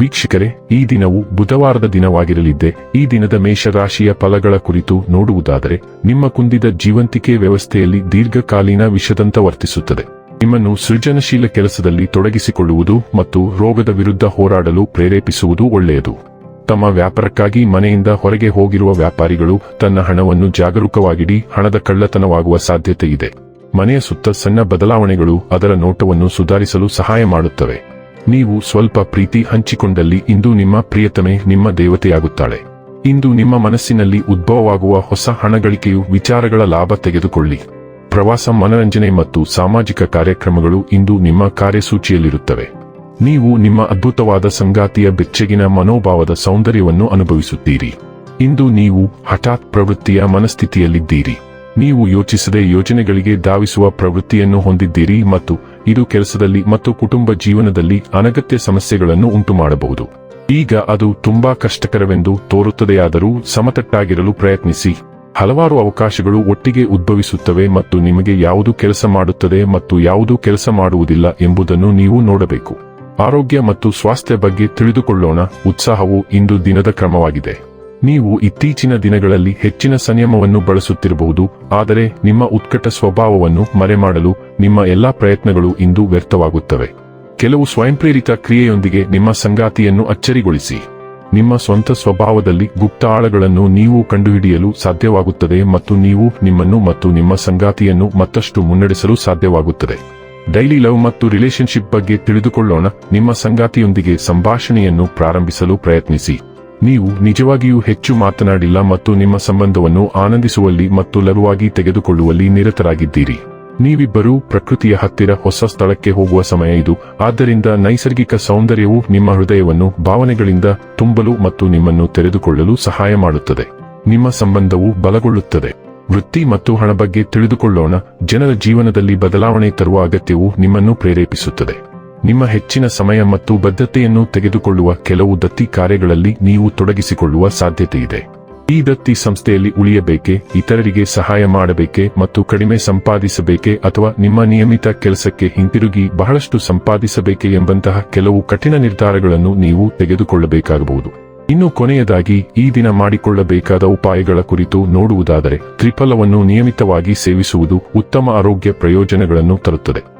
ವೀಕ್ಷಕರೇ, ಈ ದಿನವು ಬುಧವಾರದ ದಿನವಾಗಿರಲಿದ್ದೆ, ಈ ದಿನದ ಮೇಷರಾಶಿಯ ಫಲಗಳ ಕುರಿತು ನೋಡುವುದಾದರೆ, ನಿಮ್ಮ ಕುಂದಿದ ಜೀವಂತಿಕೆ ವ್ಯವಸ್ಥೆಯಲ್ಲಿ ದೀರ್ಘಕಾಲೀನ ವಿಷದಂತ ವರ್ತಿಸುತ್ತದೆ. ನಿಮ್ಮನ್ನು ಸೃಜನಶೀಲ ಕೆಲಸದಲ್ಲಿ ತೊಡಗಿಸಿಕೊಳ್ಳುವುದು ಮತ್ತು ರೋಗದ ವಿರುದ್ಧ ಹೋರಾಡಲು ಪ್ರೇರೇಪಿಸುವುದು ಒಳ್ಳೆಯದು. ತಮ್ಮ ವ್ಯಾಪಾರಕ್ಕಾಗಿ ಮನೆಯಿಂದ ಹೊರಗೆ ಹೋಗಿರುವ ವ್ಯಾಪಾರಿಗಳು ತನ್ನ ಹಣವನ್ನು ಜಾಗರೂಕವಾಗಿಡಿ ಹಣದ ಕಳ್ಳತನವಾಗುವ ಸಾಧ್ಯತೆ ಇದೆ. ಮನೆಯ ಸುತ್ತ ಸಣ್ಣ ಬದಲಾವಣೆಗಳು ಅದರ ನೋಟವನ್ನು ಸುಧಾರಿಸಲು ಸಹಾಯ ಮಾಡುತ್ತವೆ. ನೀವು ಸ್ವಲ್ಪ ಪ್ರೀತಿ ಹಂಚಿಕೊಂಡಲ್ಲಿ ಇಂದು ನಿಮ್ಮ ಪ್ರಿಯತಮೆ ನಿಮ್ಮ ದೇವತೆಯಾಗುತ್ತಾಳೆ. ಇಂದು ನಿಮ್ಮ ಮನಸ್ಸಿನಲ್ಲಿ ಉದ್ಭವವಾಗುವ ಹೊಸ ಹಣಗಳಿಕೆಯು ವಿಚಾರಗಳ ಲಾಭ ತೆಗೆದುಕೊಳ್ಳಿ. ಪ್ರವಾಸ ಮನರಂಜನೆ ಮತ್ತು ಸಾಮಾಜಿಕ ಕಾರ್ಯಕ್ರಮಗಳು ಇಂದು ನಿಮ್ಮ ಕಾರ್ಯಸೂಚಿಯಲ್ಲಿರುತ್ತವೆ. ನೀವು ನಿಮ್ಮ ಅದ್ಭುತವಾದ ಸಂಗಾತಿಯ ಬೆಚ್ಚಗಿನ ಮನೋಭಾವದ ಸೌಂದರ್ಯವನ್ನು ಅನುಭವಿಸುತ್ತೀರಿ. ಇಂದು ನೀವು ಹಠಾತ್ ಪ್ರವೃತ್ತಿಯ ಮನಸ್ಥಿತಿಯಲ್ಲಿದ್ದೀರಿ. ನೀವು ಯೋಚಿಸದೆ ಯೋಜನೆಗಳಿಗೆ ಧಾವಿಸುವ ಪ್ರವೃತ್ತಿಯನ್ನು ಹೊಂದಿದ್ದೀರಿ ಮತ್ತು ಇದು ಕೆಲಸದಲ್ಲಿ ಮತ್ತು ಕುಟುಂಬ ಜೀವನದಲ್ಲಿ ಅನಗತ್ಯ ಸಮಸ್ಯೆಗಳನ್ನು ಉಂಟುಮಾಡಬಹುದು. ಈಗ ಅದು ತುಂಬಾ ಕಷ್ಟಕರವೆಂದು ತೋರುತ್ತದೆಯಾದರೂ ಸಮತಟ್ಟಾಗಿರಲು ಪ್ರಯತ್ನಿಸಿ. ಹಲವಾರು ಅವಕಾಶಗಳು ಒಟ್ಟಿಗೆ ಉದ್ಭವಿಸುತ್ತವೆ ಮತ್ತು ನಿಮಗೆ ಯಾವುದು ಕೆಲಸ ಮಾಡುತ್ತದೆ ಮತ್ತು ಯಾವುದು ಕೆಲಸ ಮಾಡುವುದಿಲ್ಲ ಎಂಬುದನ್ನು ನೀವು ನೋಡಬೇಕು. ಆರೋಗ್ಯ ಮತ್ತು ಸ್ವಾಸ್ಥ್ಯ ಬಗ್ಗೆ ತಿಳಿದುಕೊಳ್ಳೋಣ. ಉತ್ಸಾಹವು ಇಂದು ದಿನದ ಕ್ರಮವಾಗಿದೆ. ನೀವು ಇತ್ತೀಚಿನ ದಿನಗಳಲ್ಲಿ ಹೆಚ್ಚಿನ ಸಂಯಮವನ್ನು ಬಳಸುತ್ತಿರಬಹುದು, ಆದರೆ ನಿಮ್ಮ ಉತ್ಕಟ ಸ್ವಭಾವವನ್ನು ಮರೆಮಾಡಲು ನಿಮ್ಮ ಎಲ್ಲಾ ಪ್ರಯತ್ನಗಳು ಇಂದು ವ್ಯರ್ಥವಾಗುತ್ತವೆ. ಕೆಲವು ಸ್ವಯಂಪ್ರೇರಿತ ಕ್ರಿಯೆಯೊಂದಿಗೆ ನಿಮ್ಮ ಸಂಗಾತಿಯನ್ನು ಅಚ್ಚರಿಗೊಳಿಸಿ. ನಿಮ್ಮ ಸ್ವಂತ ಸ್ವಭಾವದಲ್ಲಿ ಗುಪ್ತ ಆಳಗಳನ್ನು ನೀವು ಕಂಡುಹಿಡಿಯಲು ಸಾಧ್ಯವಾಗುತ್ತದೆ ಮತ್ತು ನೀವು ನಿಮ್ಮನ್ನು ಮತ್ತು ನಿಮ್ಮ ಸಂಗಾತಿಯನ್ನು ಮತ್ತಷ್ಟು ಮುನ್ನಡೆಸಲು ಸಾಧ್ಯವಾಗುತ್ತದೆ. ಡೈಲಿ ಲವ್ ಮತ್ತು ರಿಲೇಶನ್ಶಿಪ್ ಬಗ್ಗೆ ತಿಳಿದುಕೊಳ್ಳೋಣ, ನಿಮ್ಮ ಸಂಗಾತಿಯೊಂದಿಗೆ ಸಂಭಾಷಣೆಯನ್ನು ಪ್ರಾರಂಭಿಸಲು ಪ್ರಯತ್ನಿಸಿ. ನೀವು ನಿಜವಾಗಿಯೂ ಹೆಚ್ಚು ಮಾತನಾಡಿಲ್ಲ ಮತ್ತು ನಿಮ್ಮ ಸಂಬಂಧವನ್ನು ಆನಂದಿಸುವಲ್ಲಿ ಮತ್ತು ಲಘುವಾಗಿ ತೆಗೆದುಕೊಳ್ಳುವಲ್ಲಿ ನಿರತರಾಗಿದ್ದೀರಿ. ನೀವಿಬ್ಬರೂ ಪ್ರಕೃತಿಯ ಹತ್ತಿರ ಹೊಸ ಸ್ಥಳಕ್ಕೆ ಹೋಗುವ ಸಮಯ ಇದು. ಆದ್ದರಿಂದ ನೈಸರ್ಗಿಕ ಸೌಂದರ್ಯವು ನಿಮ್ಮ ಹೃದಯವನ್ನು ಭಾವನೆಗಳಿಂದ ತುಂಬಲು ಮತ್ತು ನಿಮ್ಮನ್ನು ತೆರೆದುಕೊಳ್ಳಲು ಸಹಾಯ ಮಾಡುತ್ತದೆ. ನಿಮ್ಮ ಸಂಬಂಧವು ಬಲಗೊಳ್ಳುತ್ತದೆ. ವೃತ್ತಿ ಮತ್ತು ಹಣ ಬಗ್ಗೆ ತಿಳಿದುಕೊಳ್ಳೋಣ. ಜನರ ಜೀವನದಲ್ಲಿ ಬದಲಾವಣೆ ತರುವ ಅಗತ್ಯವು ನಿಮ್ಮನ್ನು ಪ್ರೇರೇಪಿಸುತ್ತದೆ. ನಿಮ್ಮ ಹೆಚ್ಚಿನ ಸಮಯ ಮತ್ತು ಬದ್ಧತೆಯನ್ನು ತೆಗೆದುಕೊಳ್ಳುವ ಕೆಲವು ದತ್ತಿ ಕಾರ್ಯಗಳಲ್ಲಿ ನೀವು ತೊಡಗಿಸಿಕೊಳ್ಳುವ ಸಾಧ್ಯತೆಯಿದೆ. ಈ ದತ್ತಿ ಸಂಸ್ಥೆಯಲ್ಲಿ ಉಳಿಯಬೇಕೆ, ಇತರರಿಗೆ ಸಹಾಯ ಮಾಡಬೇಕೆ ಮತ್ತು ಕಡಿಮೆ ಸಂಪಾದಿಸಬೇಕೆ ಅಥವಾ ನಿಮ್ಮ ನಿಯಮಿತ ಕೆಲಸಕ್ಕೆ ಹಿಂತಿರುಗಿ ಬಹಳಷ್ಟು ಸಂಪಾದಿಸಬೇಕೆ ಎಂಬಂತಹ ಕೆಲವು ಕಠಿಣ ನಿರ್ಧಾರಗಳನ್ನು ನೀವು ತೆಗೆದುಕೊಳ್ಳಬೇಕಾಗಬಹುದು. ಇನ್ನು ಕೊನೆಯದಾಗಿ, ಈ ದಿನ ಮಾಡಿಕೊಳ್ಳಬೇಕಾದ ಉಪಾಯಗಳ ಕುರಿತು ನೋಡುವುದಾದರೆ, ತ್ರಿಫಲವನ್ನು ನಿಯಮಿತವಾಗಿ ಸೇವಿಸುವುದು ಉತ್ತಮ ಆರೋಗ್ಯ ಪ್ರಯೋಜನಗಳನ್ನು ತರುತ್ತದೆ.